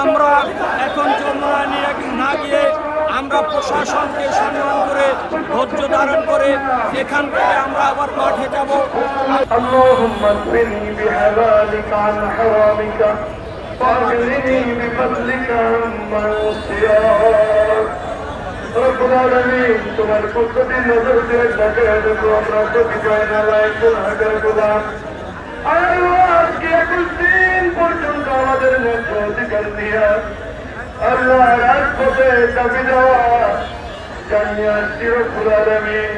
আমরা এখন যমুনা নিয়ে আমরা প্রশাসনকে সম্মান করে ধৈর্য ধারণ করে এখান থেকে আমরা আবার মাঠে যাব اللهم اكفني بحلالك عن حرامك واغنني بفضلك عمن سواك رب العالمين তোমার কুদরতি নজর দিয়ে তাকে দেখো আমরা তো বিজয় না লাইক হাজার গোলাম আল্লাহ আজকে একুশ দিন পর্যন্ত আমাদের ন্যায্য অধিকার দিয়া আল্লাহ রাজপথে দাবি দেওয়া জানিয়ে রব্বুল আলামিন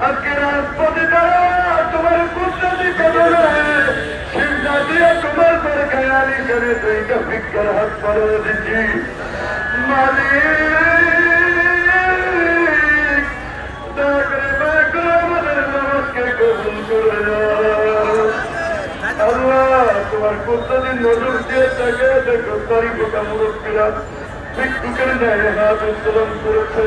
আজকে রাজপথে তারা তোমার কুদরতি কদরে সিজদা দিয়ে তোমার পর খেয়ালি করে মালিক! আল্লাহর কুদরতি নজর দিয়ে তাকে দেখো তরিকতা মুরব্বীরা ভিক্ষুকের ন্যায় হাত উত্তোলন করেছে।